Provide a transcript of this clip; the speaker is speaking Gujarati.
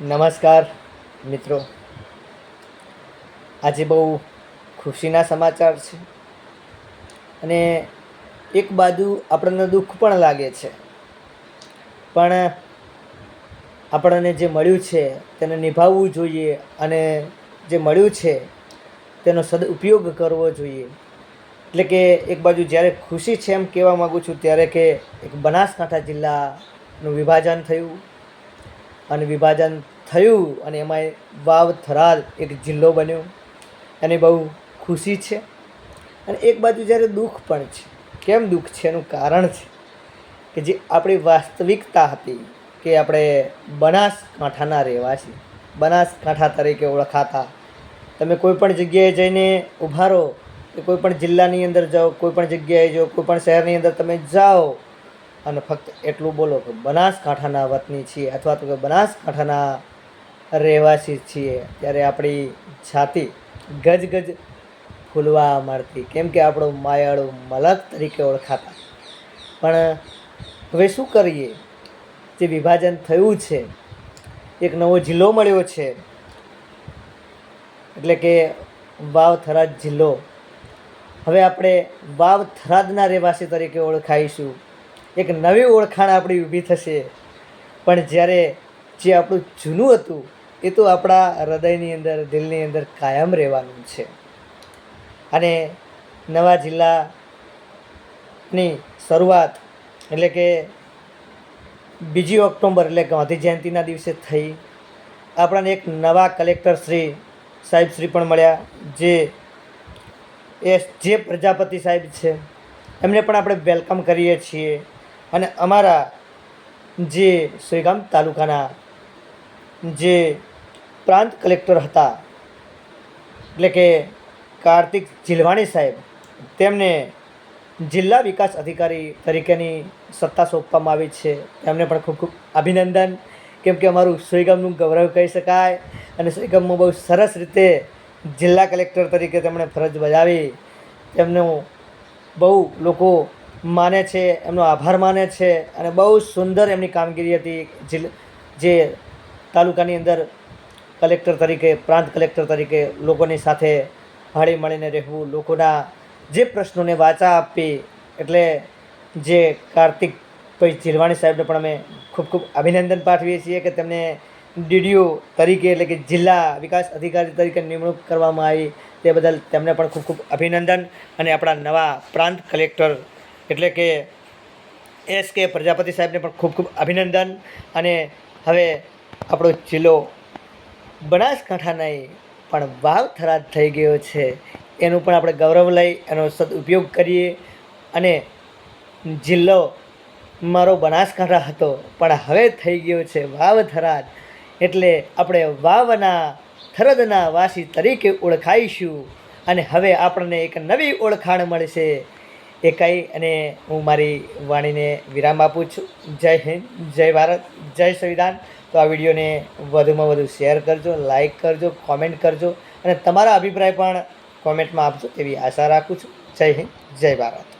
નમસ્કાર, મિત્રો. આજે બહુ ખુશીના સમાચાર છે અને એક બાજુ આપણને દુઃખ પણ લાગે છે. પણ આપણને જે મળ્યું છે તેને નિભાવવું જોઈએ અને જે મળ્યું છે તેનો સદઉપયોગ કરવો જોઈએ. એટલે કે એક બાજુ જ્યારે ખુશી છે એમ કહેવા માગું છું, ત્યારે કે એક બનાસકાંઠા જિલ્લાનું વિભાજન થયું. અને વિભાજન થયું અને એમાં વાવ થરાદ એક જિલ્લો બન્યો. એની બહુ ખુશી છે. અને એક બાજુ જ્યારે દુઃખ પણ છે. કેમ દુઃખ છે? એનું કારણ છે કે જે આપણી વાસ્તવિકતા હતી કે આપણે બનાસકાંઠાના રહેવાસી, બનાસકાંઠા તરીકે ઓળખાતા. તમે કોઈ પણ જગ્યાએ જઈને ઊભા રહો, કે કોઈ જિલ્લાની અંદર જાઓ, કોઈ પણ જગ્યાએ જાઓ, કોઈ પણ શહેરની અંદર તમે જાઓ અને ફક્ત એટલું બોલો કે બનાસકાંઠાના વતની છીએ અથવા તો કે બનાસકાંઠાના રહેવાસી છીએ, ત્યારે આપણી છાતી ગજ ગજ ફૂલવા મળતી કેમ કે આપણો માયાળો મલક તરીકે ઓળખાતા. પણ હવે શું કરીએ? જે વિભાજન થયું છે, એક નવો જિલ્લો મળ્યો છે. એટલે કે વાવ થરાદ જિલ્લો. હવે આપણે વાવ થરાદના રહેવાસી તરીકે ઓળખાઈશું. એક નવી ઓળખાણ આપણી ઊભી થશે. પણ જ્યારે જે આપણું જૂનું હતું, એ તો આપણા હૃદયની અંદર, દિલની અંદર કાયમ રહેવાનું છે. અને નવા જિલ્લાની શરૂઆત એટલે કે બીજી ઓક્ટોબર એટલે ગાંધી જયંતિના દિવસે થઈ. આપણાને એક નવા કલેક્ટર શ્રી સાહેબ શ્રી પણ મળ્યા, જે એસ, જે પ્રજાપતિ સાહેબ છે. એમને પણ આપણે વેલકમ કરીએ છીએ. અને અમારા જે સુઈગામ તાલુકાના જે પ્રાંત કલેક્ટર હતા, એટલે કે કાર્તિક જીલવાણી સાહેબ, તેમને જિલ્લા વિકાસ અધિકારી તરીકેની સત્તા સોંપવામાં આવી છે. તેમને પણ ખૂબ ખૂબ અભિનંદન. કેમ કે અમારું સુઈગામનું ગૌરવ કહી શકાય અને સુઈગામમાં બહુ સરસ રીતે જિલ્લા કલેક્ટર તરીકે તેમણે ફરજ બજાવી. તેમનું બહુ લોકો માને છે, એમનો આભાર માને છે અને બહુ સુંદર એમની કામગીરી હતી. જે તાલુકાની અંદર કલેક્ટર તરીકે, પ્રાંત કલેક્ટર તરીકે લોકોની સાથે હળી મળીને રહેવું, લોકોના જે પ્રશ્નોને વાચા આપવી, એટલે જે કાર્તિક ભાઈ જીલવાણી સાહેબને પણ અમે ખૂબ ખૂબ અભિનંદન પાઠવીએ છીએ કે તેમને ડીડીઓ તરીકે, એટલે કે જિલ્લા વિકાસ અધિકારી તરીકે નિમણૂક કરવામાં આવી. તે બદલ તેમને પણ ખૂબ ખૂબ અભિનંદન અને આપણા નવા પ્રાંત કલેક્ટર એટલે કે એસ કે પ્રજાપતિ સાહેબને પણ ખૂબ ખૂબ અભિનંદન. અને હવે આપણો જિલ્લો બનાસકાંઠા નહીં પણ વાવ થરાદ થઈ ગયો છે. એનું પણ આપણે ગૌરવ લઈ એનો સદઉપયોગ કરીએ. અને જિલ્લો મારો બનાસકાંઠા હતો, પણ હવે થઈ ગયો છે વાવ થરાદ. એટલે આપણે વાવના, થરદના વાસી તરીકે ઓળખાઈશું. અને હવે આપણને એક નવી ઓળખાણ મળશે. એ કહી અને હું મારી વાણીને વિરામ આપું છું. જય હિન્દ, જય ભારત, જય સંવિધાન. તો આ વિડીયોને વધુમાં વધુ શેર કરજો લાઇક કરજો, કોમેન્ટ કરજો અને તમારા અભિપ્રાય પણ કોમેન્ટમાં આપજો તેવી આશા રાખું છું. જય હિન્દ, જય ભારત.